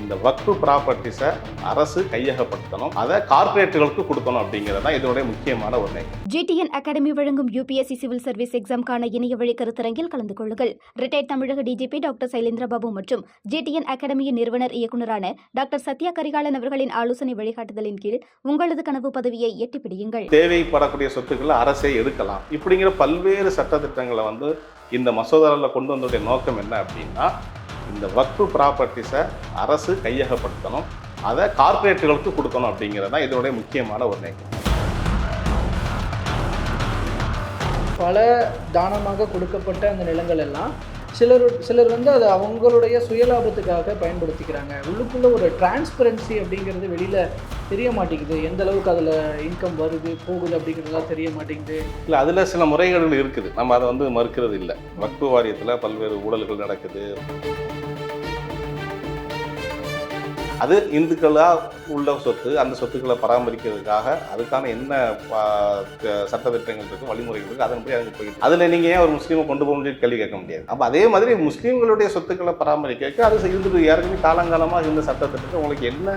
இந்த வக்ஃபு ப்ராப்பர்ட்டிஸை அரசு கையகப்படுத்தணும். அதை கார்ப்பரேட்டுகளுக்கு கொடுக்கணும் அப்படிங்கிறது தான் இதனுடைய முக்கியமான ஒன்று ஜிடிஎன் அகாடமி வழங்கும் யூபிஎஸ்சி சிவில் சர்வீஸ் எக்ஸாம்கான இணைய வழி கருத்தரங்கில் கலந்து கொள்ளுங்கள். ரிட்டையர்ட் தமிழக டிஜிபி டாக்டர் சைலேந்திர பாபு மற்றும் ஜிடிஎன் அகாடமியின் நிறுவனர் இயக்குநரான டாக்டர் சத்யா கரிகாலன் அவர்களின் ஆலோசனை வழிகாட்டுதலின் கீழ் உங்களது கனவு பதவியை எட்டிப் பிடியுங்கள் தேவைப்படக்கூடிய சொத்துக்களை அரசே எடுக்கலாம். இப்படிங்கிற பல்வேறு சட்டத்திட்டங்களை வந்து இந்த மசோதாவில் கொண்டு வந்ததுடைய நோக்கம் என்ன அப்படின்னா இந்த வக்ஃபு ப்ராப்பர்ட்டிஸை அரசு கையகப்படுத்தணும். அதை கார்ப்பரேட்டுகளுக்கு கொடுக்கணும் அப்படிங்கிறது தான் இதனுடைய முக்கியமான ஒரு நோக்கம். பல தானமாக கொடுக்கப்பட்ட அந்த நிலங்கள் எல்லாம் சிலர் சிலர் வந்து அதை அவங்களுடைய சுயலாபத்துக்காக பயன்படுத்திக்கிறாங்க. உள்ளுக்குள்ளே ஒரு டிரான்ஸ்பரன்சி அப்படிங்கிறது வெளியில் தெரிய மாட்டேங்குது. எந்த அளவுக்கு அதில் இன்கம் வருது போகுது அப்படிங்கிறதுலாம் தெரிய மாட்டேங்குது. இல்லை அதில் சில முறைகள் இருக்குது. நம்ம அதை வந்து மறுக்கிறது இல்லை வக்ஃபு வாரியத்தில் பல்வேறு ஊழல்கள் நடக்குது. அது இந்துக்களாக உள்ள சொத்து அந்த சொத்துக்களை பராமரிக்கிறதுக்காக அதுக்கான என்ன பா- த- சட்டத்திட்டங்கள் இருக்கு வழிமுறைகள் இருக்கு அதன்படி அதுக்கு போயிட்டு அதில் நீங்கள் ஏன் ஒரு முஸ்லீமை கொண்டு போக முடியும் கேள்வி கேட்க முடியாது. அப்போ அதே மாதிரி முஸ்லீம்களுடைய சொத்துக்களை பராமரிக்க அது இருந்துட்டு ஏற்கனவே காலங்காலமாக இருந்த சட்டத்திட்டத்தில் உங்களுக்கு என்ன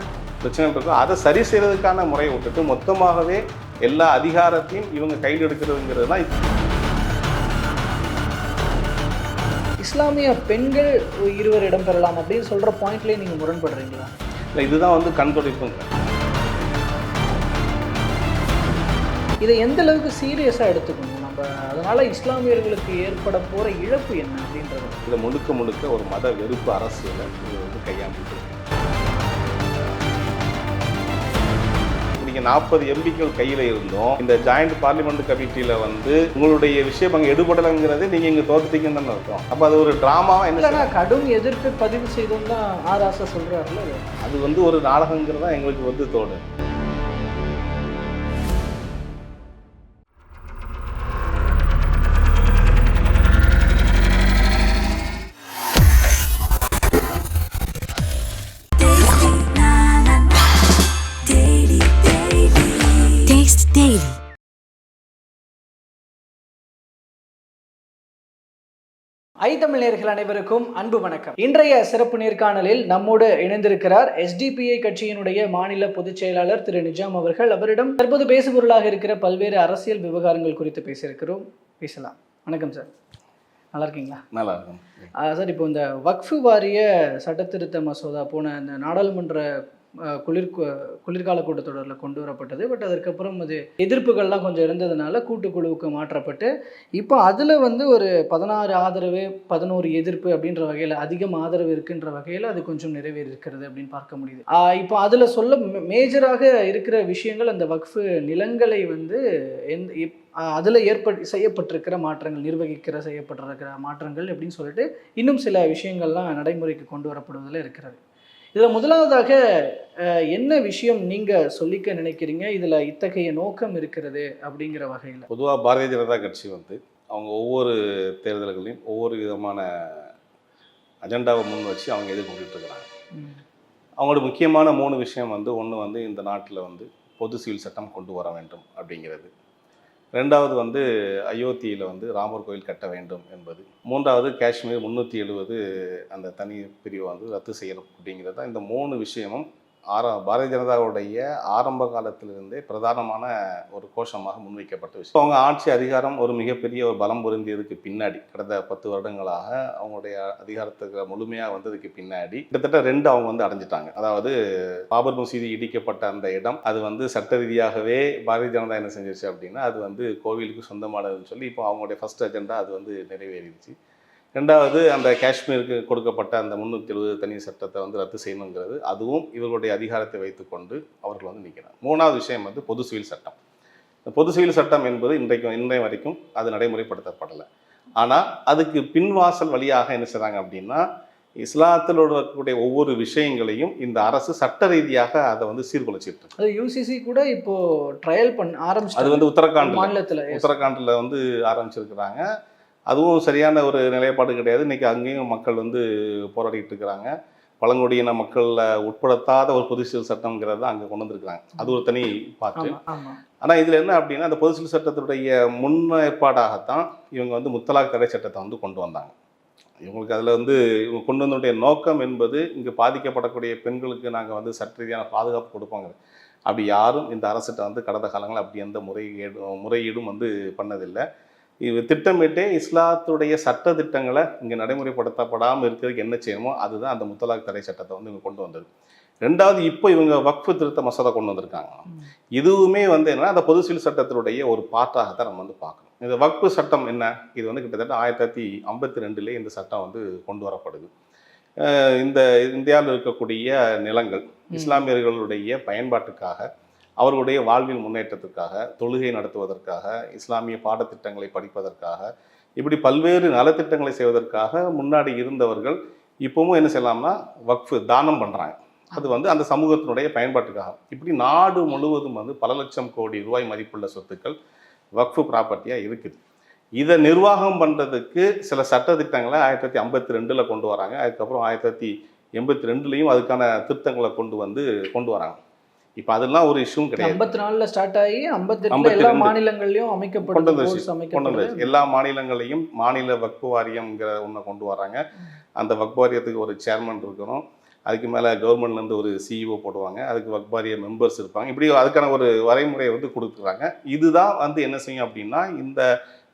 பிரச்சனை இருக்கோ அதை சரி செய்கிறதுக்கான முறையை விட்டுட்டு மொத்தமாகவே எல்லா அதிகாரத்தையும் இவங்க கையில் எடுக்கிறதுங்கிறது தான் இஸ்லாமிய பெண்கள் இருவர் இடம் பெறலாம் அப்படின்னு சொல்கிற பாயிண்ட்லேயே நீங்கள் முரண்படுறீங்களா? இல்லை இதுதான் வந்து கண்துடைப்புங்க இதை எந்த அளவுக்கு சீரியஸாக எடுத்துக்கணும்? நம்ம அதனால இஸ்லாமியர்களுக்கு ஏற்பட போற இழப்பு என்ன அப்படின்றது இதை முழுக்க முழுக்க ஒரு மத வெறுப்பு அரசியலை வந்து கையாண்டுட்டு நீங்கள் நாற்பது எம்பிக்கள் கையில் இருந்தோம் இந்த ஜாயிண்ட் பார்லிமெண்ட் கமிட்டியில் வந்து உங்களுடைய விஷயம் அங்கே எடுபடலைங்கிறது நீங்கள் இங்கே தோத்துட்டீங்கன்னு தானே அர்த்தம் அப்போ அது ஒரு ட்ராமாவாக என்ன? கடும் எதிர்ப்பு பதிவு செய்தோம் தான் ஆர் ஆசா சொல்றாருல அது. வந்து ஒரு நாடகங்கிறது எங்களுக்கு வந்து தோடு ஐ தமிழ் நேயர்கள் அனைவருக்கும் அன்பு வணக்கம். இன்றைய சிறப்பு நேர்காணலில் நம்மோடு இணைந்திருக்கிறார் எஸ்டிபிஐ கட்சியினுடைய மாநில பொதுச் செயலாளர் திரு நிஜாம் அவர்கள். அவரிடம் தற்போது பேசுபொருளாக இருக்கிற பல்வேறு அரசியல் விவகாரங்கள் குறித்து பேசியிருக்கிறோம். பேசலாம். வணக்கம் சார். நல்லா இருக்கீங்களா? நல்லா இருக்கும். சார் இப்போ இந்த வக்ஃபு வாரிய சட்டத்திருத்த மசோதா போன இந்த நாடாளுமன்ற குளிர் குளிர்கால கூட்டத்தொடரில் கொண்டு வரப்பட்டது. பட் அதற்கப்புறம் அது எதிர்ப்புகள்லாம் கொஞ்சம் இருந்ததுனால கூட்டுக்குழுவுக்கு மாற்றப்பட்டு இப்போ அதில் வந்து ஒரு பதினாறு ஆதரவு பதினோரு எதிர்ப்பு அப்படின்ற வகையில் அதிகம் ஆதரவு இருக்குன்ற வகையில் அது கொஞ்சம் நிறைவேறி இருக்கிறது அப்படின்னு பார்க்க முடியுது. இப்போ அதில் சொல்ல மேஜராக இருக்கிற விஷயங்கள் அந்த வக்ஃபு நிலங்களை வந்து எந்த அதில் ஆஹ் ஏற்பட் செய்யப்பட்டிருக்கிற மாற்றங்கள் நிர்வகிக்கிற செய்யப்பட்டிருக்கிற மாற்றங்கள் அப்படின்னு சொல்லிட்டு இன்னும் சில விஷயங்கள்லாம் நடைமுறைக்கு கொண்டு வரப்படுவதில் இருக்கிறது. இதுல முதலாவதாக என்ன விஷயம் நீங்க சொல்லிக்க நினைக்கிறீங்க? இதுல இத்தகைய நோக்கம் இருக்கிறது அப்படிங்கிற வகையில். பொதுவாக பாரதிய ஜனதா கட்சி வந்து அவங்க ஒவ்வொரு தேர்தல்களையும் ஒவ்வொரு விதமான அஜெண்டாவை முன் வச்சு அவங்க எதிர்கொண்டுட்டு இருக்கிறாங்க. அவங்களோட முக்கியமான மூணு விஷயம் வந்து ஒன்று வந்து இந்த நாட்டில் வந்து பொது சிவில் சட்டம் கொண்டு வர வேண்டும் அப்படிங்கிறது. ரெண்டாவது வந்து அயோத்தியில் வந்து ராமர் கோயில் கட்ட வேண்டும் என்பது. மூன்றாவது காஷ்மீர் முந்நூற்றி எழுபது அந்த தனி பிரிவை வந்து ரத்து செய்யணும் அப்படிங்கிறது தான் இந்த மூணு விஷயமும் ஆர பாரதிய ஜனதாவுடைய ஆரம்ப காலத்திலிருந்தே பிரதானமான ஒரு கோஷமாக முன்வைக்கப்பட்ட விஷயம். அவங்க ஆட்சி அதிகாரம் ஒரு மிகப்பெரிய ஒரு பலம் பொருந்தியதுக்கு பின்னாடி கடந்த பத்து வருடங்களாக அவங்களுடைய அதிகாரத்துக்கு முழுமையாக வந்ததுக்கு பின்னாடி கிட்டத்தட்ட ரெண்டு அவங்க வந்து அடைஞ்சிட்டாங்க. அதாவது பாபர் மசீதி இடிக்கப்பட்ட அந்த இடம் அது வந்து சட்ட ரீதியாகவே பாரதிய ஜனதா என்ன செஞ்சிருச்சு அப்படின்னா அது வந்து கோவிலுக்கு சொந்தமானதுன்னு சொல்லி இப்போ அவங்களுடைய ஃபர்ஸ்ட் அஜெண்டா அது வந்து நிறைவேறிடுச்சு. ரெண்டாவது அந்த காஷ்மீருக்கு கொடுக்கப்பட்ட அந்த முந்நூற்றி எழுபது தனி சட்டத்தை வந்து ரத்து செய்யணுங்கிறது அதுவும் இவர்களுடைய அதிகாரத்தை வைத்துக்கொண்டு அவர்கள் வந்து நிற்கிறாங்க மூணாவது விஷயம் வந்து பொது சிவில் சட்டம். இந்த பொது சிவில் சட்டம் என்பது இன்றைக்கு இன்றைய வரைக்கும் அது நடைமுறைப்படுத்தப்படலை. ஆனால் அதுக்கு பின்வாசல் வழியாக என்ன செய்கிறாங்க அப்படின்னா இஸ்லாத்தில் இருக்கக்கூடிய ஒவ்வொரு விஷயங்களையும் இந்த அரசு சட்ட ரீதியாக அதை வந்து சீர்குலைச்சிட்டு இருக்கு. அது யூசிசி கூட இப்போ ட்ரையல் பண்ண அது ஆரம்பிச்சு வந்து உத்தரகாண்ட் மாநிலத்துல. உத்தரகாண்டில் வந்து ஆரம்பிச்சிருக்கிறாங்க. அதுவும் சரியான ஒரு நிலைப்பாடு கிடையாது. இன்னைக்கு அங்கேயும் மக்கள் வந்து போராடிட்டு இருக்கிறாங்க. பழங்குடியின மக்களில் உட்படுத்தாத ஒரு பொது சிவில் சட்டம்ங்கிறத அங்கே கொண்டு வந்திருக்கிறாங்க. அது ஒரு தனி பாட்டு. ஆனால் இதில் என்ன அப்படின்னா அந்த பொது சிவில் சட்டத்துடைய முன்னேற்பாடாகத்தான் இவங்க வந்து முத்தலாக் தடை சட்டத்தை வந்து கொண்டு வந்தாங்க. இவங்களுக்கு அதில் வந்து இவங்க கொண்டு வந்தோடைய நோக்கம் என்பது இங்கே பாதிக்கப்படக்கூடிய பெண்களுக்கு நாங்கள் வந்து சட்ட ரீதியான பாதுகாப்பு கொடுப்போங்க அப்படி யாரும் இந்த அரசிட்ட வந்து கடந்த காலங்களில் அப்படி எந்த முறையீடு முறையீடும் வந்து பண்ணதில்லை. இது திட்டமிட்டே இஸ்லாத்துடைய சட்ட திட்டங்களை இங்கே நடைமுறைப்படுத்தப்படாமல் இருக்கிறதுக்கு என்ன செய்யணுமோ அதுதான் அந்த முத்தலாக் தடை சட்டத்தை வந்து இவங்க கொண்டு வந்தது. ரெண்டாவது இப்போ இவங்க வக்ஃபு திருத்த மசோதா கொண்டு வந்திருக்காங்க. இதுவுமே வந்து என்னன்னா அந்த பொது சிவில் சட்டத்தினுடைய ஒரு பார்ட்டாக தான் நம்ம வந்து பார்க்கணும். இந்த வக்ஃபு சட்டம் என்ன? இது வந்து கிட்டத்தட்ட ஆயிரத்தி தொள்ளாயிரத்தி ஐம்பத்தி ரெண்டுலேயே இந்த சட்டம் வந்து கொண்டு வரப்படுது. இந்த இந்தியாவில் இருக்கக்கூடிய நிலங்கள் இஸ்லாமியர்களுடைய பயன்பாட்டுக்காக அவர்களுடைய வாழ்வில் முன்னேற்றத்திற்காக தொழுகை நடத்துவதற்காக இஸ்லாமிய பாடத்திட்டங்களை படிப்பதற்காக இப்படி பல்வேறு நலத்திட்டங்களை செய்வதற்காக முன்னாடி இருந்தவர்கள் இப்பவும் என்ன செய்யலாம்னா வக்ஃபு தானம் பண்ணுறாங்க அது வந்து அந்த சமூகத்தினுடைய பயன்பாட்டுக்காக. இப்படி நாடு முழுவதும் வந்து பல லட்சம் கோடி ரூபாய் மதிப்புள்ள சொத்துக்கள் வக்ஃபு ப்ராப்பர்ட்டியாக இருக்குது. இதை நிர்வாகம் பண்ணுறதுக்கு சில சட்டத்திட்டங்களை ஆயிரத்தி தொள்ளாயிரத்தி ஐம்பத்தி ரெண்டில் கொண்டு வராங்க. அதுக்கப்புறம் ஆயிரத்தி தொள்ளாயிரத்தி எண்பத்தி ரெண்டுலேயும் அதுக்கான திருத்தங்களை கொண்டு வந்து கொண்டு வராங்க. இப்போ அதெல்லாம் ஒரு இஷ்யூவும் கிடையாது. ஐம்பத்தி நாலுல ஸ்டார்ட் ஆகி ஐம்பத்தி எல்லா 52. மாநிலங்கள்லயும். கோர்ஸ் கொண்டு வந்தாச்சு எல்லா மாநிலங்களையும் மாநில வக்ஃபு வாரியம்ங்கிற ஒன்றை கொண்டு வராங்க. அந்த வக்ஃபு வாரியத்துக்கு ஒரு சேர்மன் இருக்கணும். அதுக்கு மேலே கவர்மெண்ட்லேருந்து ஒரு சிஇஓ போடுவாங்க. அதுக்கு வக்ஃபு வாரிய மெம்பர்ஸ் இருப்பாங்க. இப்படி அதுக்கான ஒரு வரைமுறையை வந்து கொடுக்குறாங்க. இதுதான் வந்து என்ன செய்யும் அப்படின்னா இந்த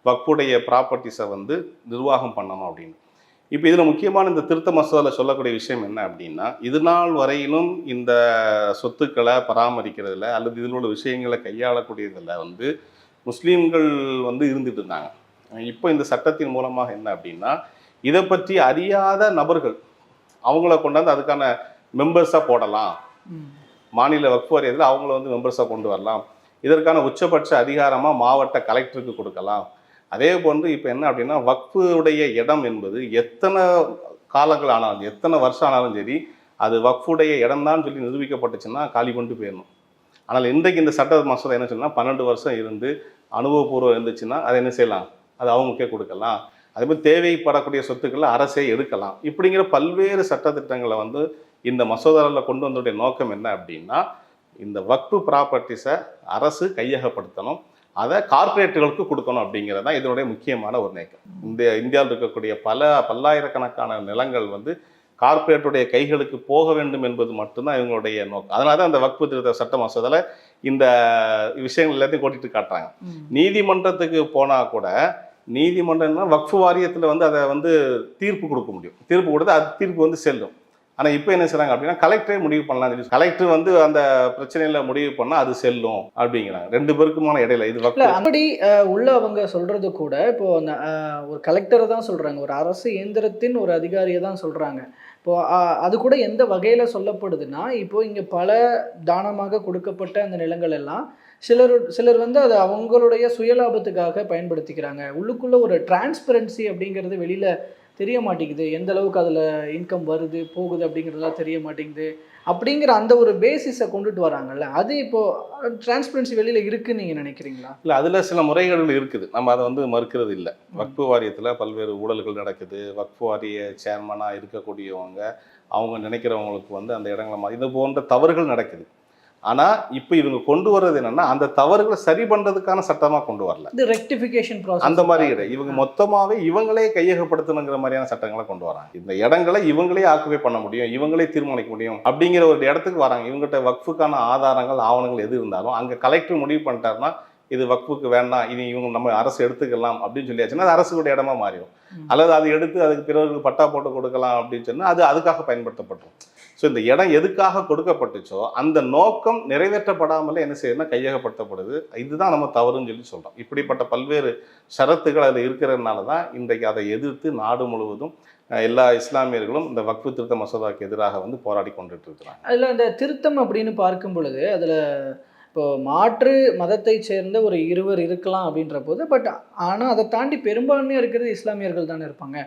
வக்ஃபுடைய ப்ராப்பர்ட்டிஸை வந்து நிர்வாகம் பண்ணணும் அப்படின்னு. இப்போ இதில் முக்கியமான இந்த திருத்த மசோதாவில் சொல்லக்கூடிய விஷயம் என்ன அப்படின்னா இது நாள் வரையிலும் இந்த சொத்துக்களை பராமரிக்கிறதுல அல்லது இதில் உள்ள விஷயங்களை கையாளக்கூடியதில் வந்து முஸ்லீம்கள் வந்து இருந்துட்டு இருந்தாங்க. இப்போ இந்த சட்டத்தின் மூலமாக என்ன அப்படின்னா இதை பற்றி அறியாத நபர்கள் அவங்கள கொண்டாந்து அதுக்கான மெம்பர்ஸாக போடலாம். மாநில வக்ஃபு வாரியத்தில் அவங்கள வந்து மெம்பர்ஸாக கொண்டு வரலாம். இதற்கான உச்சபட்ச அதிகாரமாக மாவட்ட கலெக்டருக்கு கொடுக்கலாம். அதே போன்று இப்போ என்ன அப்படின்னா வக்ஃபுடைய இடம் என்பது எத்தனை காலங்கள் ஆனாலும் எத்தனை வருஷம் ஆனாலும் சரி அது வக்ஃபுடைய இடம்தான் சொல்லி நிரூபிக்கப்பட்டுச்சுன்னா காலி கொண்டு போயிடணும். ஆனால் இன்றைக்கு இந்த சட்ட மசோதா என்ன சொல்லலாம் பன்னெண்டு வருஷம் இருந்து அனுபவபூர்வம் இருந்துச்சுன்னா அதை என்ன செய்யலாம்? அது அவங்களுக்கே கொடுக்கலாம். அதே மாதிரி தேவைப்படக்கூடிய சொத்துக்களை அரசே எடுக்கலாம். இப்படிங்கிற பல்வேறு சட்டத்திட்டங்களை வந்து இந்த மசோதாவில் கொண்டு வந்ததுடைய நோக்கம் என்ன அப்படின்னா இந்த வக்ஃபு ப்ராப்பர்ட்டிஸை அரசு கையகப்படுத்தணும். அதை கார்ப்பரேட்டுகளுக்கு கொடுக்கணும் அப்படிங்கிறது தான் இதனுடைய முக்கியமான ஒரு நோக்கம். இந்த இந்தியாவில் இருக்கக்கூடிய பல பல்லாயிரக்கணக்கான நிலங்கள் வந்து கார்ப்பரேட்டுடைய கைகளுக்கு போக வேண்டும் என்பது மட்டும்தான் இவங்களுடைய நோக்கம். அதனால தான் அந்த வக்ஃபு திருத்த சட்ட மசோதாவில் இந்த விஷயங்கள் எல்லாத்தையும் கொட்டிட்டு காட்டுறாங்க. நீதிமன்றத்துக்கு போனால் கூட நீதிமன்றம்னா வக்ஃபு வாரியத்தில் வந்து அதை வந்து தீர்ப்பு கொடுக்க முடியும். தீர்ப்பு கொடுத்து அது தீர்ப்பு வந்து செல்லும். ஆனால் இப்போ என்ன செய்றாங்க அப்படின்னா கலெக்டரே முடிவு பண்ணலாம் சொல்லி கலெக்டர் வந்து அந்த பிரச்சனையில் முடிவு பண்ணால் அது செல்லும் அப்படிங்கிறாங்க. ரெண்டு பேருக்குமான இடையில இது அப்படி உள்ள அவங்க சொல்றது கூட இப்போ அந்த ஒரு கலெக்டரை தான் சொல்றாங்க. ஒரு அரசு இயந்திரத்தின் ஒரு அதிகாரியை தான் சொல்றாங்க. இப்போ அது கூட எந்த வகையில் சொல்லப்படுதுன்னா இப்போ இங்கே பல தானமாக கொடுக்கப்பட்ட அந்த நிலங்கள் எல்லாம் சிலர் சிலர் வந்து அதை அவங்களுடைய சுயலாபத்துக்காக பயன்படுத்திக்கிறாங்க. உள்ளுக்குள்ள ஒரு டிரான்ஸ்பரன்சி அப்படிங்கிறது வெளியில தெரிய மாட்டேங்குது. எந்த அளவுக்கு அதில் இன்கம் வருது போகுது அப்படிங்கிறதெல்லாம் தெரிய மாட்டேங்குது. அப்படிங்கிற அந்த ஒரு பேசிஸை கொண்டுட்டு வராங்கல்ல. அது இப்போ டிரான்ஸ்பரன்சி வெளியில இருக்குன்னு நீங்க நினைக்கிறீங்களா? இல்லை அதில் சில முறைகேடுகள் இருக்குது. நம்ம அதை வந்து மறுக்கிறது இல்லை. வக்ஃபு வாரியத்தில் பல்வேறு ஊழல்கள் நடக்குது. வக்ஃபு வாரிய சேர்மனாக இருக்கக்கூடியவங்க அவங்க நினைக்கிறவங்களுக்கு வந்து அந்த இடங்களை இது போன்ற தவறுகள் நடக்குது. ஆனால் இப்போ இவங்க கொண்டு வர்றது என்னன்னா அந்த தவறுகளை சரி பண்ணுறதுக்கான சட்டமாக கொண்டு வரல. இது ரெக்டிஃபிகேஷன் ப்ராசஸ் அந்த மாதிரி கிடையாது. இவங்க மொத்தமாவே இவங்களே கையகப்படுத்தணுங்கிற மாதிரியான சட்டங்களை கொண்டு வராங்க. இந்த இடங்களை இவங்களே ஆக்குபை பண்ண முடியும் இவங்களே தீர்மானிக்க முடியும் அப்படிங்கிற ஒரு இடத்துக்கு வராங்க. இவங்ககிட்ட வக்ஃபுக்கான ஆதாரங்கள் ஆவணங்கள் எது இருந்தாலும் அங்க கலெக்டர் முடிவு பண்ணிட்டாருன்னா இது வக்ஃபுக்கு வேண்டாம் இனி இவங்க நம்ம அரசு எடுத்துக்கலாம் அப்படின்னு சொல்லியாச்சுன்னா அது அரசுடைய இடமா மாறிடும். அல்லது அது எடுத்து அதுக்கு பிறகு பட்டா போட்டு கொடுக்கலாம் அப்படின்னு சொன்னா அது அதுக்காக பயன்படுத்தப்படும் ஸோ இந்த இடம் எதுக்காக கொடுக்கப்பட்டுச்சோ அந்த நோக்கம் நிறைவேற்றப்படாமலே என்ன செய்யணும்னா கையகப்படுத்தப்படுது. இதுதான் நம்ம தவறுன்னு சொல்லி சொல்கிறோம் இப்படிப்பட்ட பல்வேறு ஷரத்துகள் அதில் இருக்கிறதுனால தான் இன்றைக்கு அதை எதிர்த்து நாடு முழுவதும் எல்லா இஸ்லாமியர்களும் இந்த வக்ஃபு திருத்த மசோதாவுக்கு எதிராக வந்து போராடி கொண்டுட்டு இருக்கிறாங்க அதில் இந்த திருத்தம் அப்படின்னு பார்க்கும் பொழுது அதில் இப்போ மாற்று மதத்தை சேர்ந்த ஒரு இருவர் இருக்கலாம் அப்படின்ற போது பட் ஆனால் அதை தாண்டி பெரும்பான்மையாக இருக்கிறது இஸ்லாமியர்கள் தானே இருப்பாங்க.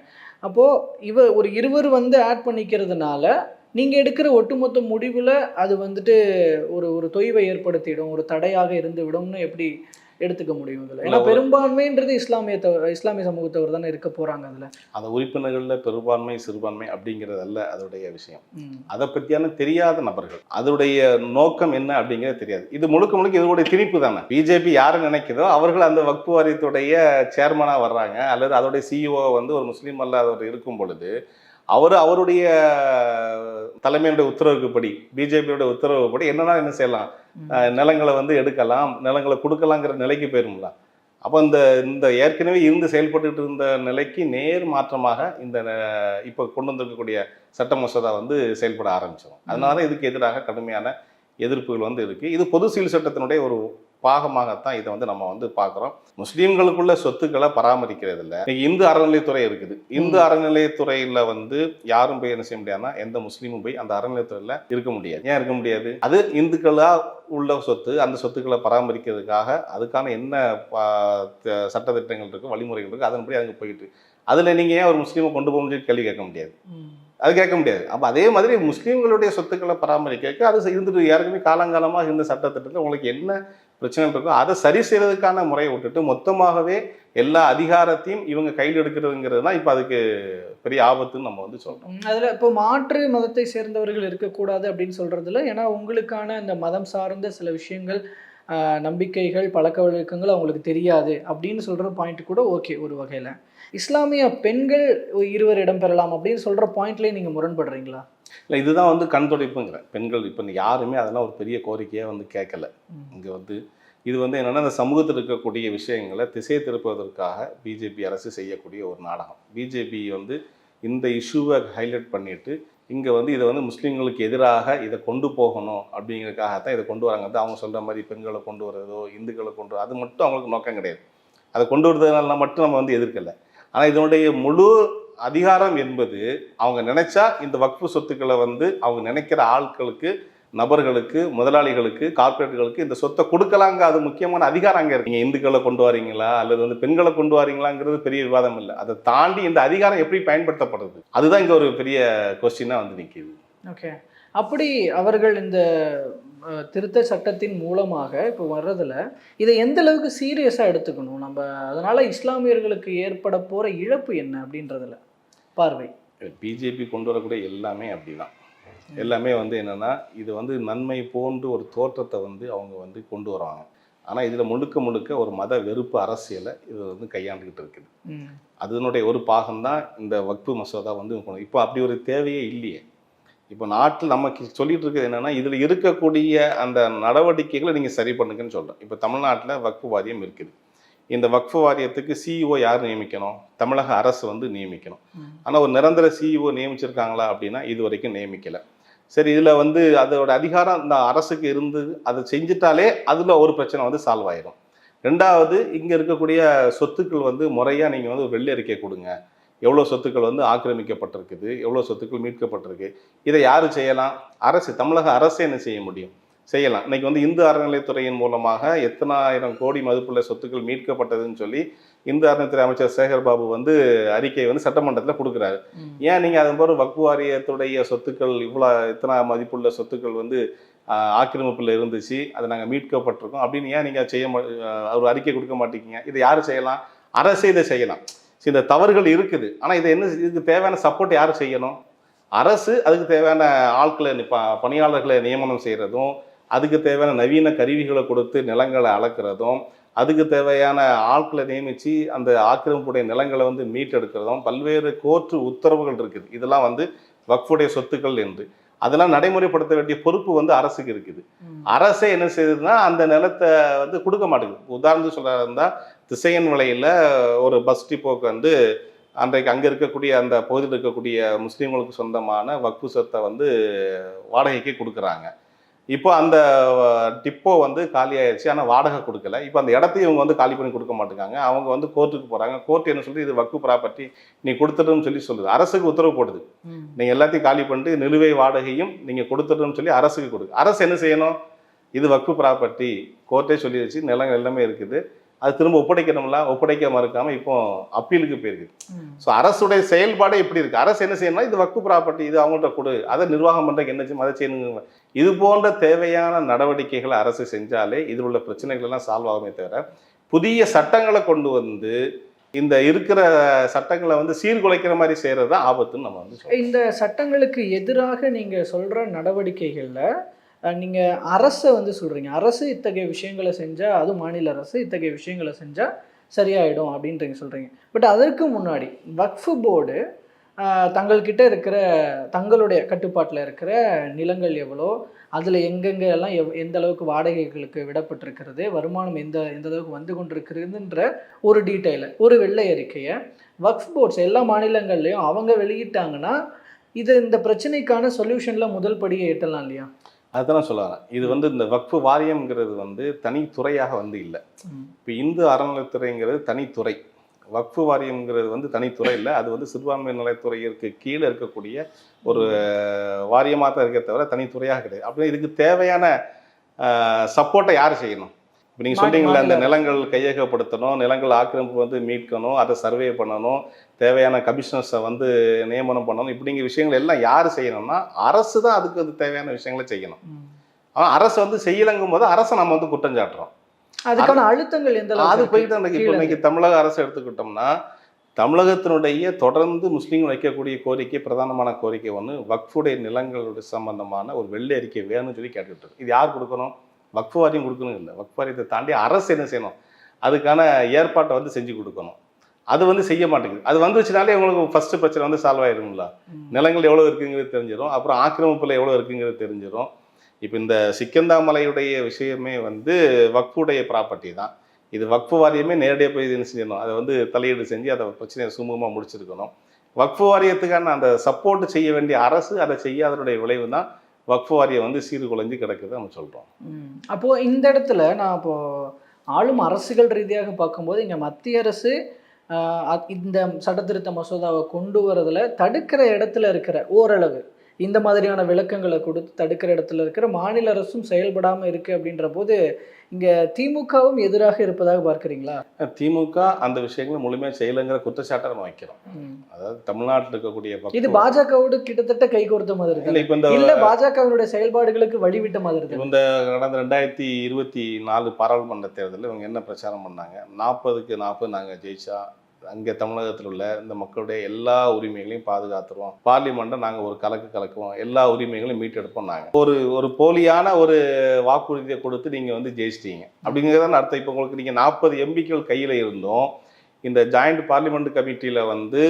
அப்போது இவ ஒரு இருவர் வந்து ஆட் பண்ணிக்கிறதுனால நீங்கள் எடுக்கிற ஒட்டுமொத்த முடிவில் அது வந்துட்டு ஒரு ஒரு தொய்வை ஏற்படுத்திடும் ஒரு தடையாக இருந்து விடும்னு எப்படி எடுத்துக்க முடியும் இதுல? ஏன்னா பெரும்பான்மைன்றது இஸ்லாமிய இஸ்லாமிய சமூகத்தவர் தானே இருக்க போறாங்க அதுல. அந்த உறுப்பினர்களில் பெரும்பான்மை சிறுபான்மை அப்படிங்கிறதல்ல அதோடைய விஷயம். அதை பற்றியான தெரியாத நபர்கள் அதோடைய நோக்கம் என்ன அப்படிங்கிறது தெரியாது. இது முழுக்க முழுக்க இதோடைய திணிப்பு தானே. பிஜேபி யாரை நினைக்குதோ அவர்கள் அந்த வக்பு வாரியத்துடைய சேர்மனாக வர்றாங்க அல்லது அதோடைய சிஇஓ வந்து ஒரு முஸ்லீம் அல்லாதவர் இருக்கும் பொழுது அவர் அவருடைய தலைமையுடைய உத்தரவுக்குப்படி பிஜேபியோட உத்தரவுப்படி என்னன்னா என்ன செய்யலாம்? நிலங்களை வந்து எடுக்கலாம் நிலங்களை கொடுக்கலாங்கிற நிலைக்கு போயிரும்ல. அப்போ இந்த இந்த ஏற்கனவே இருந்து செயல்பட்டுட்டு இருந்த நிலைக்கு நேர் மாற்றமாக இந்த இப்போ கொண்டு வந்திருக்கக்கூடிய சட்ட மசோதா வந்து செயல்பட ஆரம்பிச்சிடும் அதனால தான் இதுக்கு எதிராக கடுமையான எதிர்ப்புகள் வந்து இருக்கு. இது பொது சீல் சட்டத்தினுடைய ஒரு பாகமாகத்தான் இதை வந்து நம்ம வந்து பார்க்குறோம். முஸ்லீம்களுக்குள்ள சொத்துக்களை பராமரிக்கிறது இல்லை இன்னைக்கு இந்து அறநிலைத்துறை இருக்குது. இந்து அறநிலையத்துறையில வந்து யாரும் போய் என்ன செய்ய முடியாதுன்னா எந்த முஸ்லீமும் போய் அந்த அறநிலையத்துறையில இருக்க முடியாது. ஏன் இருக்க முடியாது? அது இந்துக்களா உள்ள சொத்து அந்த சொத்துக்களை பராமரிக்கிறதுக்காக அதுக்கான என்ன பா- த- சட்டதிட்டங்கள் இருக்கு வழிமுறைகள் இருக்கு அதன்படி அங்கே போயிட்டு. அதுல நீங்க ஏன் ஒரு முஸ்லீமை கொண்டு போக முடியும் கேள்வி கேட்க முடியாது. அது கேட்க முடியாது. அப்போ அதே மாதிரி முஸ்லீம்களுடைய சொத்துக்களை பராமரிக்க அது இருந்துட்டு ஏற்கனவே காலங்காலமாக இருந்த சட்டத்திட்டத்தில் உங்களுக்கு என்ன பிரச்சனை இருக்கோ அதை சரி செய்யறதுக்கான முறையை விட்டுட்டு மொத்தமாகவே எல்லா அதிகாரத்தையும் இவங்க கையில் எடுக்கிறதுங்கிறது தான் இப்போ அதுக்கு பெரிய ஆபத்துன்னு நம்ம வந்து சொல்கிறோம் அதில் இப்போ மாற்று மதத்தை சேர்ந்தவர்கள் இருக்கக்கூடாது அப்படின்னு சொல்கிறதுல ஏன்னா உங்களுக்கான இந்த மதம் சார்ந்த சில விஷயங்கள் நம்பிக்கைகள் பழக்க வழக்கங்கள் அவங்களுக்கு தெரியாது அப்படின்னு சொல்கிற பாயிண்ட் கூட ஓகே ஒரு வகையில். இஸ்லாமிய பெண்கள் இருவர் இடம் பெறலாம் அப்படின்னு சொல்கிற பாயிண்ட்லேயே நீங்கள் முரண்படுறீங்களா? இல்லை இதுதான் வந்து கண் துடைப்புங்கிறேன் பெண்கள் இப்போ யாருமே அதெல்லாம் ஒரு பெரிய கோரிக்கையாக வந்து கேட்கல. இங்கே வந்து இது வந்து என்னென்னா இந்த சமூகத்தில் இருக்கக்கூடிய விஷயங்களை திசை திருப்புவதற்காக பிஜேபி அரசு செய்யக்கூடிய ஒரு நாடகம். பிஜேபி வந்து இந்த இஷ்யூவை ஹைலைட் பண்ணிட்டு இங்கே வந்து இதை வந்து முஸ்லீம்களுக்கு எதிராக இதை கொண்டு போகணும் அப்படிங்கிறதுக்காக தான் இதை கொண்டு வராங்க. அவங்க சொல்கிற மாதிரி பெண்களை கொண்டு வரதோ இந்துக்களை கொண்டு அது மட்டும் அவங்களுக்கு நோக்கம் கிடையாது. அதை கொண்டு வரதுனால மட்டும் நம்ம வந்து எதிர்க்கலை. ஆனால் இதனுடைய முழு அதிகாரம் என்பது அவங்க நினைச்சா இந்த வக்ஃபு சொத்துக்களை வந்து அவங்க நினைக்கிற ஆட்களுக்கு நபர்களுக்கு முதலாளிகளுக்கு கார்ப்பரேட்டுகளுக்கு இந்த சொத்தை கொடுக்கலாங்க. அது முக்கியமான அதிகாரம் அங்கே இருக்கீங்க இந்துக்களை கொண்டு வரீங்களா? அல்லது வந்து பெண்களை கொண்டு வரீங்களாங்கிறது பெரிய விவாதம் இல்லை. அதை தாண்டி இந்த அதிகாரம் எப்படி பயன்படுத்தப்படுது? அதுதான் இங்கே ஒரு பெரிய கொஸ்டினாக வந்து நிற்கிது ஓகே அப்படி அவர்கள் இந்த திருத்த சட்டத்தின் மூலமாக இப்போ வர்றதுல இதை எந்த அளவுக்கு சீரியஸாக எடுத்துக்கணும்? நம்ம அதனால இஸ்லாமியர்களுக்கு ஏற்பட போற இழப்பு என்ன அப்படின்றதுல? பார்வை. பிஜேபி கொண்டு வரக்கூடிய எல்லாமே அப்படிதான். எல்லாமே வந்து என்னன்னா இது வந்து நன்மை போன்று ஒரு தோற்றத்தை வந்து அவங்க வந்து கொண்டு வருவாங்க ஆனால் இதில் முழுக்க முழுக்க ஒரு மத வெறுப்பு அரசியலை இது வந்து கையாண்டுக்கிட்டு இருக்குது. அதனுடைய ஒரு பாகம்தான் இந்த வக்பு மசோதா வந்து இப்போ அப்படி ஒரு தேவையே இல்லையே. இப்போ நாட்டில் நமக்கு சொல்லிட்டு இருக்கிறது என்னன்னா இதில் இருக்கக்கூடிய அந்த நடவடிக்கைகளை நீங்கள் சரி பண்ணுங்கன்னு சொல்கிறேன் இப்போ தமிழ்நாட்டில் வக்ஃபு வாரியம் இருக்குது. இந்த வக்ஃபு வாரியத்துக்கு சிஇஓ யார் நியமிக்கணும்? தமிழக அரசு வந்து நியமிக்கணும். ஆனால் ஒரு நிரந்தர சிஇஓ நியமிச்சிருக்காங்களா அப்படின்னா இது வரைக்கும் நியமிக்கலை. சரி இதில் வந்து அதோட அதிகாரம் இந்த அரசுக்கு இருந்து அதை செஞ்சுட்டாலே அதில் ஒரு பிரச்சனை வந்து சால்வ் ஆயிடும் ரெண்டாவது இங்கே இருக்கக்கூடிய சொத்துக்கள் வந்து முறையாக நீங்கள் வந்து ஒரு வெள்ளை அறிக்கை கொடுங்க. எவ்வளோ சொத்துக்கள் வந்து ஆக்கிரமிக்கப்பட்டிருக்குது எவ்வளோ சொத்துக்கள் மீட்கப்பட்டிருக்கு இதை யார் செய்யலாம்? அரசு தமிழக அரசு என்ன செய்ய முடியும்? செய்யலாம். இன்னைக்கு வந்து இந்து அறநிலைத்துறையின் மூலமாக எத்தனாயிரம் கோடி மதிப்புள்ள சொத்துக்கள் மீட்கப்பட்டதுன்னு சொல்லி இந்து அறநிலைத்துறை அமைச்சர் சேகர் பாபு வந்து அறிக்கை வந்து சட்டமன்றத்தில் கொடுக்குறாரு. ஏன் நீங்கள் அதன் போது வக்பு வாரியத்துடைய சொத்துக்கள் இவ்வளோ இத்தனை மதிப்புள்ள சொத்துக்கள் வந்து ஆக்கிரமிப்புல இருந்துச்சு அதை நாங்கள் மீட்கப்பட்டிருக்கோம் அப்படின்னு ஏன் நீங்கள் செய்ய ஒரு அறிக்கை கொடுக்க மாட்டேங்க இதை யார் செய்யலாம்? அரசே இதை செய்யலாம். இந்த தவறுகள் இருக்குது. ஆனால் இதை என்ன இதுக்கு தேவையான சப்போர்ட் யார் செய்யணும்? அரசு அதுக்கு தேவையான ஆட்களை பணியாளர்களை நியமனம் செய்கிறதும் அதுக்கு தேவையான நவீன கருவிகளை கொடுத்து நிலங்களை அளக்கிறதும் அதுக்கு தேவையான ஆட்களை நியமித்து அந்த ஆக்கிரமிப்புடைய நிலங்களை வந்து மீட்டெடுக்கிறதும் பல்வேறு கோர்ட்டு உத்தரவுகள் இருக்குது. இதெல்லாம் வந்து வக்ஃபுடைய சொத்துக்கள் என்று. அதெல்லாம் நடைமுறைப்படுத்த வேண்டிய பொறுப்பு வந்து அரசுக்கு இருக்குது. அரசே என்ன செய்யுதுன்னா அந்த நிலத்தை வந்து கொடுக்க மாட்டேங்குது. உதாரணத்துக்கு சொல்ல இருந்தால் திசையன் விலையில் ஒரு பஸ் டிப்போக்கு வந்து அன்றைக்கு அங்கே இருக்கக்கூடிய அந்த பகுதியில் இருக்கக்கூடிய முஸ்லீம்களுக்கு சொந்தமான வக்ஃபு சொத்தை வந்து வாடகைக்கு கொடுக்குறாங்க. இப்போ அந்த டிப்போ வந்து காலி ஆயிடுச்சு ஆனால் வாடகை கொடுக்கல. இப்போ அந்த இடத்தையும் இவங்க வந்து காலி பண்ணி கொடுக்க மாட்டேங்காங்க. அவங்க வந்து கோர்ட்டுக்கு போகிறாங்க கோர்ட் என்ன சொல்லுது? இது வக்கு ப்ராப்பர்ட்டி நீ கொடுத்துட்டுன்னு சொல்லி சொல்லுது. அரசுக்கு உத்தரவு போடுது. நீங்கள் எல்லாத்தையும் காலி பண்ணிட்டு நிலுவை வாடகையும் நீங்கள் கொடுத்துட்டுன்னு சொல்லி அரசுக்கு கொடுக்கு அரசு என்ன செய்யணும்? இது வக்கு ப்ராப்பர்ட்டி கோர்ட்டே சொல்லிடுச்சு நிலம் எல்லாமே இருக்குது. அது திரும்ப ஒப்படைக்கணும்ல ஒப்படைக்க மறுக்காம இப்போ அப்பீலுக்கு போயிருக்கு. ஸோ அரசுடைய செயல்பாடே இப்படி இருக்கு அரசு என்ன செய்யணும்னா இது வக்கு ப்ராப்பர்ட்டி இது அவங்கள்ட்ட கொடு அதை நிர்வாகம் பண்றதுக்கு என்ன செய்யணும் அதை செய்யணுங்க இது போன்ற தேவையான நடவடிக்கைகளை அரசு செஞ்சாலே இதில் உள்ள பிரச்சனைகள் எல்லாம் சால்வ் ஆகுமே தவிர புதிய சட்டங்களை கொண்டு வந்து இந்த இருக்கிற சட்டங்களை வந்து சீர்குலைக்கிற மாதிரி செய்யறது தான் ஆபத்துன்னு நம்ம வந்து. இந்த சட்டங்களுக்கு எதிராக நீங்க சொல்ற நடவடிக்கைகள்ல நீங்கள் அரசை வந்து சொல்கிறீங்க அரசு இத்தகைய விஷயங்களை செஞ்சால் அது மாநில அரசு இத்தகைய விஷயங்களை செஞ்சால் சரியாயிடும் அப்படின்றீங்க சொல்கிறீங்க பட் அதற்கு முன்னாடி வக்ஃபு போர்டு தங்கள்கிட்ட இருக்கிற தங்களுடைய கட்டுப்பாட்டில் இருக்கிற நிலங்கள் எவ்வளோ அதில் எங்கெங்க எல்லாம் எவ் எந்த அளவுக்கு வாடகைகளுக்கு விடப்பட்டிருக்கிறது வருமானம் எந்த எந்த அளவுக்கு வந்து கொண்டிருக்கிறதுன்ற ஒரு டீட்டெயிலை ஒரு வெள்ளை அறிக்கையை வக்ஃப் போர்ட்ஸ் எல்லா மாநிலங்கள்லையும் அவங்க வெளியிட்டாங்கன்னா இது இந்த பிரச்சனைக்கான சொல்யூஷனில் முதல் படியை எட்டலாம் இல்லையா? அதுதான் சொல்ல வரேன். இது வந்து இந்த வக்ஃபு வாரியம்ங்கிறது வந்து தனித்துறையாக வந்து இல்லை. இப்போ இந்து அறநிலைத்துறைங்கிறது தனித்துறை வக்ஃபு வாரியம்ங்கிறது வந்து தனித்துறை இல்லை. அது வந்து சிறுபான்மை நலத்துறையிற்கு கீழே இருக்கக்கூடிய ஒரு வாரியமாக தான் இருக்கே தவிர தனித்துறையாக கிடையாது. அப்படி இதுக்கு தேவையான சப்போர்ட்டை யார் செய்யணும்? இப்போ நீங்கள் சொல்றீங்களா அந்த நிலங்கள் கையகப்படுத்தணும் நிலங்கள் ஆக்கிரமிப்பு வந்து மீட்கணும் அதை சர்வே பண்ணணும் தேவையான கமிஷனர்ஸை வந்து நியமனம் பண்ணணும். இப்படிங்கிற விஷயங்கள் எல்லாம் யார் செய்யணும்னா அரசு தான் அதுக்கு வந்து தேவையான விஷயங்களை செய்யணும். ஆனால் அரசு வந்து செய்யலங்கும் போது அரசை நம்ம வந்து குற்றம் சாட்டுறோம். அதுக்கான அழுத்தங்கள் எந்த அது போயிட்டு இருக்கு. இப்போ இன்னைக்கு தமிழக அரசு எடுத்துக்கிட்டோம்னா தமிழகத்தினுடைய தொடர்ந்து முஸ்லீம்கள் வைக்கக்கூடிய கோரிக்கை பிரதானமான கோரிக்கை ஒன்று வக்ஃபுடைய நிலங்களுடைய சம்பந்தமான ஒரு வெள்ளை அறிக்கை வேணும்னு சொல்லி இருக்கு. இது யார் கொடுக்கணும்? வக்ஃபு வாரியம் கொடுக்கணும் இல்லை. வக்ஃபு வாரியத்தை தாண்டி அரசு என்ன செய்யணும்? அதுக்கான ஏற்பாட்டை வந்து செஞ்சு கொடுக்கணும். அது வந்து செய்ய மாட்டேங்குது. அது வந்துச்சுனாலே உங்களுக்கு ஃபர்ஸ்ட் பிரச்சனை வந்து சால்வ் ஆயிருங்களா. நிலங்கள் எவ்வளோ இருக்குங்கிறது தெரிஞ்சிடும். அப்புறம் ஆக்கிரமிப்பில் எவ்வளோ இருக்குங்கிறது தெரிஞ்சிடும். இப்போ இந்த சிக்கந்தாமலையுடைய விஷயமே வந்து வக்ஃபுடைய ப்ராப்பர்ட்டி தான். இது வக்ஃபு வாரியமே நேரடியாக போய் என்ன செஞ்சிடணும்? அதை வந்து தலையீடு செஞ்சு அதை பிரச்சனையை சுமூகமாக முடிச்சிருக்கணும். வக்ஃபு வாரியத்துக்கான அந்த சப்போர்ட் செய்ய வேண்டிய அரசு அதை செய்யாதனுடைய விளைவு தான் வக்ஃபு வாரியம் வந்து சீர்குலைஞ்சு கிடக்குது நம்ம சொல்கிறோம் அப்போது இந்த இடத்துல நான் இப்போது ஆளும் அரசுகள் ரீதியாக பார்க்கும்போது இங்கே மத்திய அரசு இந்த சட்டத்திருத்த மசோதாவை கொண்டு வரதில் தடுக்கிற இடத்துல இருக்கிற ஓரளவு இந்த மாதிரியான விளக்கங்களை கொடுத்து தடுக்கிற இடத்துல இருக்கிற மாநில அரசும் செயல்படாம இருக்கு அப்படின்ற போது இங்க திமுகவும் எதிராக இருப்பதாக பார்க்குறீங்களா? திமுக அந்த விஷயங்களை முழுமையாக செய்யலைங்கிற குற்றச்சாட்டை நம்ம வைக்கிறோம். அதாவது தமிழ்நாட்டில் இருக்கக்கூடிய இது பாஜகவோடு கிட்டத்தட்ட கை கோர்த்த மாதிரி இல்லை இருக்கு இப்போ இந்த இல்ல பாஜகவினுடைய செயல்பாடுகளுக்கு வழிவிட்ட மாதிரி இருக்கு இந்த கடந்த ரெண்டாயிரத்தி இருபத்தி நாலு பாராளுமன்ற தேர்தலில் இவங்க என்ன பிரச்சாரம் பண்ணாங்க? நாற்பதுக்கு நாற்பது நாங்கள் ஜெயிச்சா அங்கே தமிழகத்தில் உள்ள இந்த மக்களுடைய எல்லா உரிமைகளையும் பாதுகாத்துருவோம். பார்லிமெண்ட்டை நாங்கள் ஒரு கலக்கு கலக்குவோம். எல்லா உரிமைகளையும் மீட்டெடுப்போம் நாங்கள் ஒரு ஒரு போலியான ஒரு வாக்குறுதியை கொடுத்து நீங்கள் வந்து ஜெயிச்சிட்டீங்க. அப்படிங்கிறத அர்த்தம். இப்போ உங்களுக்கு நீங்கள் நாற்பது எம்பிக்கள் கையில் இருந்தும் இந்த ஜாயிண்ட் பார்லிமெண்ட் கமிட்டியில் வந்து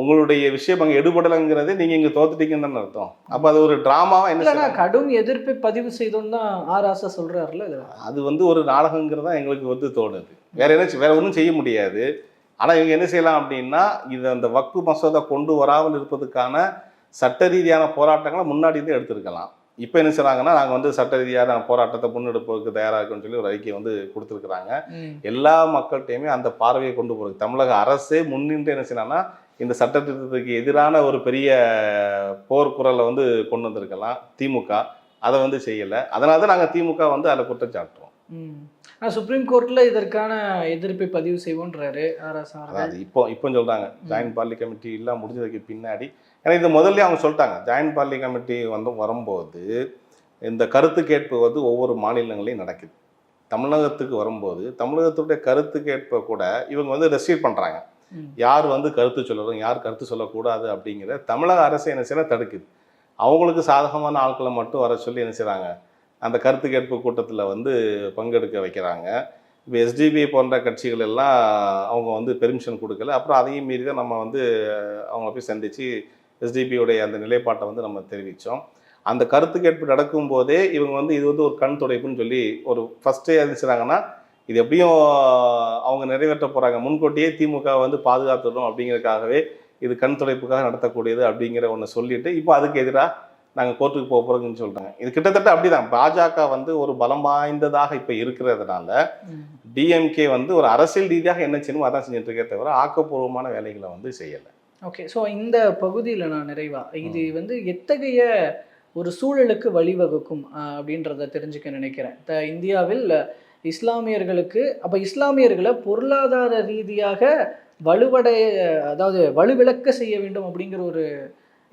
உங்களுடைய விஷயம் அங்கே எடுபடலைங்கிறதே நீங்கள் இங்கே தோத்துட்டீங்கன்னு தானே அர்த்தம். அப்போ அது ஒரு ட்ராமாவாக என்ன? கடும் எதிர்ப்பை பதிவு செய்தோம்னு தான் ஆர் ஆசா இதுல. அது வந்து ஒரு நாடகங்கிறது எங்களுக்கு வந்து தோணுது. வேற என்ன வேற ஒன்றும் செய்ய முடியாது. ஆனால் இவங்க என்ன செய்யலாம் அப்படின்னா இது அந்த வக்பு மசோதா கொண்டு வராமல் இருப்பதுக்கான சட்ட ரீதியான போராட்டங்களை முன்னாடி இருந்தே எடுத்திருக்கலாம். இப்போ என்ன செய்றாங்கன்னா நாங்கள் வந்து சட்ட ரீதியான போராட்டத்தை முன்னெடுப்பதற்கு தயாராக இருக்கோம்னு சொல்லி ஒரு அறிக்கை வந்து கொடுத்துருக்குறாங்க. எல்லா மக்கள்கிட்டையுமே அந்த பார்வையை கொண்டு போகிறது தமிழக அரசே முன்னின்று என்ன செய்யலாம்னா இந்த சட்ட திருத்தத்துக்கு எதிரான ஒரு பெரிய போர் குரலை வந்து கொண்டு வந்திருக்கலாம் திமுக. அதை வந்து செய்யலை. அதனால தான் நாங்கள் திமுக வந்து அதில் குற்றம் சாட்டுறோம் ம். ஆனா சுப்ரீம் கோர்ட்ல இதற்கான எதிர்ப்பை பதிவு செய்வோன்றாரு. அதாவது இப்போ இப்போ சொல்கிறாங்க ஜாயின்ட் பார்லி கமிட்டி எல்லாம் முடிஞ்சதுக்கு பின்னாடி ஏன்னா இது முதல்ல அவங்க சொல்லிட்டாங்க ஜாயின்ட் பார்லி கமிட்டி வந்து வரும்போது இந்த கருத்து கேட்பு வந்து ஒவ்வொரு மாநிலங்களையும் நடக்குது தமிழகத்துக்கு வரும்போது தமிழகத்துடைய கருத்து கேட்பை கூட இவங்க வந்து ரெஸ்ட்ரிக்ட் பண்ணுறாங்க. யார் வந்து கருத்து சொல்லணும் யார் கருத்து சொல்லக்கூடாது அப்படிங்கிற தமிழக அரசு என்ன செய்யணும் தடுக்குது அவங்களுக்கு சாதகமான ஆட்களை மட்டும் வர சொல்லி என்ன செய்கிறாங்க அந்த கருத்து கேட்பு கூட்டத்தில் வந்து பங்கெடுக்க வைக்கிறாங்க. இப்போ எஸ்டிபி போன்ற கட்சிகள் எல்லாம் அவங்க வந்து பெர்மிஷன் கொடுக்கல. அப்புறம் அதையும் மீறி தான் நம்ம வந்து அவங்க போய் சந்தித்து எஸ்டிபியுடைய அந்த நிலைப்பாட்டை வந்து நம்ம தெரிவித்தோம் அந்த கருத்து கேட்பு நடக்கும்போதே இவங்க வந்து இது வந்து ஒரு கண் துடைப்புன்னு சொல்லி ஒரு ஃபஸ்ட்டே அறிவிச்சாங்கன்னா இது எப்படியும் அவங்க நிறைவேற்ற போகிறாங்க முன்கூட்டியே திமுக வந்து பாதுகாத்துடும் அப்படிங்கிறதுக்காகவே இது கண் துடைப்புக்காக நடத்தக்கூடியது அப்படிங்கிற ஒன்று சொல்லிட்டு இப்போ அதுக்கு எதிராக நாங்கள் கோர்ட்டுக்கு போக போகிறோங்கன்னு சொல்கிறாங்க இது கிட்டத்தட்ட அப்படிதான். பாஜக வந்து ஒரு பலம் வாய்ந்ததாக இப்போ இருக்கிறதுனால. டிஎம்கே வந்து ஒரு அரசியல் ரீதியாக என்ன செய்யணுமோ அதான் செஞ்சுட்டு இருக்கே தவிர ஆக்கப்பூர்வமான வேலைகளை வந்து செய்யலை. ஓகே. ஸோ இந்த பகுதியில் நான் நிறைவா இது வந்து எத்தகைய ஒரு சூழலுக்கு வழிவகுக்கும் அப்படின்றத தெரிஞ்சுக்க நினைக்கிறேன். த இந்தியாவில் இஸ்லாமியர்களுக்கு அப்போ இஸ்லாமியர்களை பொருளாதார ரீதியாக வலுவடைய அதாவது வலுவிளக்க செய்ய வேண்டும் அப்படிங்கிற ஒரு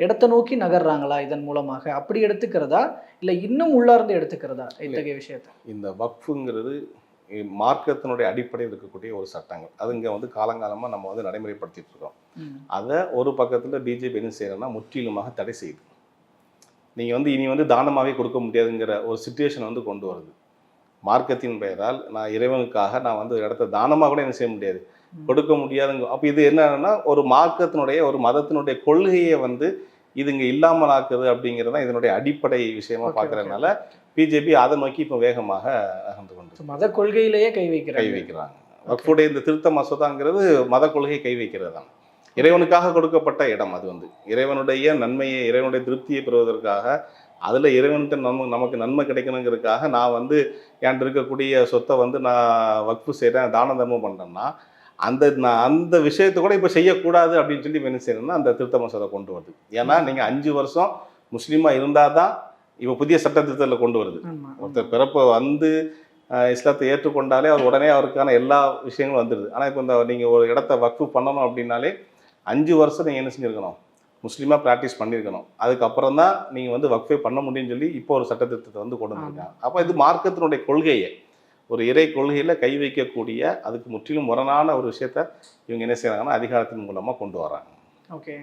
இடத்தை நோக்கி நகர்றாங்களா இதன் மூலமாக? அப்படி எடுத்துக்கிறதா? இல்லை இன்னும் உள்ளார்ந்து எடுத்துக்கிறதா? இத்தகைய விஷயத்தை. இந்த வக்ஃபுங்கிறது மார்க்கத்தினுடைய அடிப்படையில் இருக்கக்கூடிய ஒரு சட்டங்கள். அது இங்கே வந்து காலங்காலமாக நம்ம வந்து நடைமுறைப்படுத்திட்டு இருக்கோம். அதை ஒரு பக்கத்தில் பிஜேபி என்ன செய்யறதுன்னா முற்றிலுமாக தடை செய்யுது. நீங்கள் வந்து இனி வந்து தானமாகவே கொடுக்க முடியாதுங்கிற ஒரு சுச்சுவேஷன் வந்து கொண்டு வருது. மார்க்கத்தின் பெயரால் நான் இறைவனுக்காக நான் வந்து இடத்த தானமாக கூட என்ன செய்ய முடியாது. கொடுக்க முடியாதுங்க. அப்போ இது என்னன்னா ஒரு மார்க்கத்தினுடைய ஒரு மதத்தினுடைய கொள்கையை வந்து இது இங்கே இல்லாமல் ஆக்குது அப்படிங்கிறது தான் இதனுடைய அடிப்படை விஷயமா. பார்க்கறதுனால பிஜேபி அதை நோக்கி இப்போ வேகமாக நகர்ந்து கொண்டு மத கொள்கையிலேயே கை கை வைக்கிறாங்க. வைக்கிறாங்க வக்ஃபுடைய இந்த திருத்த மசோதாங்கிறது மத கொள்கை கை வைக்கிறது தான். இறைவனுக்காக கொடுக்கப்பட்ட இடம் அது வந்து. இறைவனுடைய நன்மையை இறைவனுடைய திருப்தியை பெறுவதற்காக அதில் இறைவன்கிட்ட நம்ம நமக்கு நன்மை கிடைக்கணுங்கிறதுக்காக நான் வந்து என்கிட்ட இருக்கக்கூடிய சொத்தை வந்து நான் வக்ஃபு செய்கிறேன் தான தர்மம் பண்ணுறேன்னா அந்த நான் அந்த விஷயத்தை கூட இப்போ செய்யக்கூடாது அப்படின்னு சொல்லி என்ன செய்யணும்னா அந்த திருத்த மசோதா கொண்டு வருது. ஏன்னா நீங்கள் அஞ்சு வருஷம் முஸ்லீமாக இருந்தால் தான் இப்போ புதிய சட்ட திருத்தத்தில் கொண்டு வருது. ஒருத்தர் பிறப்பை வந்து இஸ்லாத்தை ஏற்றுக்கொண்டாலே அவர் உடனே அவருக்கான எல்லா விஷயங்களும் வந்துடுது ஆனால் இப்போ இந்த நீங்கள் ஒரு இடத்த வக்ஃபு பண்ணணும் அப்படின்னாலே அஞ்சு வருஷம் நீங்கள் என்ன செஞ்சுருக்கணும்? முஸ்லீமாக ப்ராக்டிஸ் பண்ணியிருக்கணும் அதுக்கப்புறம் தான் நீங்கள் வந்து வக்ஃபே பண்ண முடியும்னு சொல்லி இப்போ ஒரு சட்டத்திட்டத்தை வந்து கொண்டு வந்திருக்காங்க. அப்போ இது மார்க்கத்தினுடைய கொள்கையை. ஒரு இறை கொள்கையில் கை வைக்கக்கூடிய அதுக்கு முற்றிலும் முரணான ஒரு விஷயத்த இவங்க என்ன செய்கிறாங்கன்னா அதிகாரத்தின் மூலமாக கொண்டு வராங்க ஓகே.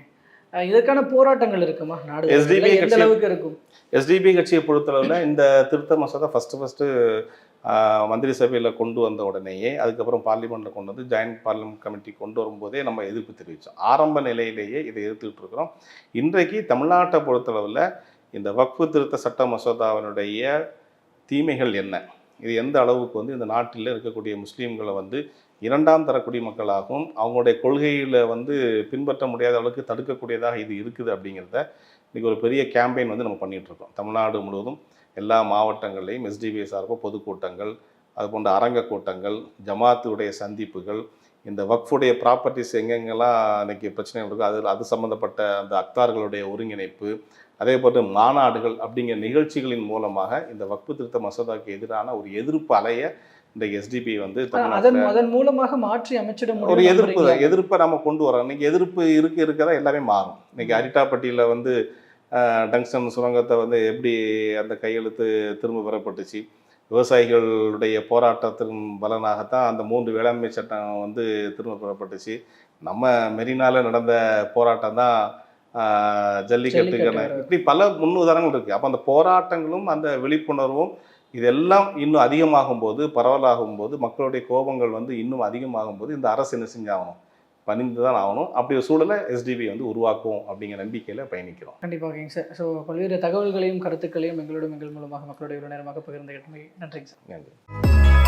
இதற்கான போராட்டங்கள் இருக்குமா? நாடு கட்சி- அளவுக்கு இருக்கும்? எஸ்டிபி கட்சியை பொறுத்தளவில் இந்த திருத்த மசோதா ஃபஸ்ட்டு ஃபஸ்ட்டு மந்திரி சபையில் கொண்டு வந்த உடனேயே அதுக்கப்புறம் பார்லிமெண்ட்டில் கொண்டு வந்து ஜாயின்ட் பார்லிமெண்ட் கமிட்டி கொண்டு வரும்போதே நம்ம எதிர்ப்பு தெரிவித்தோம் ஆரம்ப நிலையிலேயே இதை எதிர்த்துக்கிட்டு இருக்கிறோம். இன்றைக்கு தமிழ்நாட்டை பொறுத்தளவில் இந்த வக்ஃபு திருத்த சட்ட மசோதாவினுடைய தீமைகள் என்ன? இது எந்த அளவுக்கு வந்து இந்த நாட்டில் இருக்கக்கூடிய முஸ்லீம்களை வந்து இரண்டாம் தர குடிமக்களாகவும் அவங்களுடைய கொள்கையில் வந்து பின்பற்ற முடியாத அளவுக்கு தடுக்கக்கூடியதாக இது இருக்குது அப்படிங்கிறத இன்றைக்கி ஒரு பெரிய கேம்பெயின் வந்து நம்ம பண்ணிகிட்ருக்கோம் தமிழ்நாடு முழுவதும் எல்லா மாவட்டங்கள்லையும் எஸ்டிபிஐ சார்பாக பொதுக்கூட்டங்கள் அது போன்ற அரங்க கூட்டங்கள் ஜமாத்துடைய சந்திப்புகள் இந்த வக்ஃபுடைய ப்ராப்பர்ட்டிஸ் எங்கெங்கெல்லாம் இன்றைக்கி பிரச்சனைகள் இருக்கோ அது அது சம்மந்தப்பட்ட அந்த அக்தார்களுடைய ஒருங்கிணைப்பு அதே போன்று மாநாடுகள் அப்படிங்கிற நிகழ்ச்சிகளின் மூலமாக இந்த வக்ஃபு திருத்த மசோதாவுக்கு எதிரான ஒரு எதிர்ப்பு அலைய இந்த எஸ்டிபி வந்து அதன் மூலமாக மாற்றி அமைச்சிட ஒரு எதிர்ப்பு? எதிர்ப்பை நம்ம கொண்டு வரோம். இன்னைக்கு எதிர்ப்பு இருக்க இருக்க தான் எல்லாமே மாறும். இன்னைக்கு அரிட்டாப்பட்டியில் வந்து டங்ஸ்டன் சுரங்கத்தை வந்து எப்படி அந்த கையெழுத்து திரும்ப பெறப்பட்டுச்சு? விவசாயிகளுடைய போராட்டத்தின் பலனாகத்தான் அந்த மூன்று வேளாண்மை சட்டம் வந்து திரும்ப பெறப்பட்டுச்சு. நம்ம மெரினால நடந்த போராட்டம் தான் ஜல்லிக்கட்டுக்கான ஜல்லிக்கட்டு. இப்படி பல முன்னுதாரணங்கள் இருக்குது அப்போ அந்த போராட்டங்களும் அந்த விழிப்புணர்வும் இதெல்லாம் இன்னும் அதிகமாகும் போது பரவலாகும் போது மக்களுடைய கோபங்கள் வந்து இன்னும் அதிகமாகும் போது இந்த அரசு என்ன செஞ்சாகணும்? பணிந்து தான் ஆகணும். அப்படி ஒரு சூழலை எஸ்டிபி வந்து உருவாக்கும் அப்படிங்கிற நம்பிக்கையில் பயணிக்கிறோம். கண்டிப்பாக சார். ஸோ பல்வேறு தகவல்களையும் கருத்துக்களையும் எங்களோடும் எங்கள் மூலமாக மக்களுடைய நேரமாக பகிர்ந்துகிட்டமை நன்றிங்க சார். நன்றி.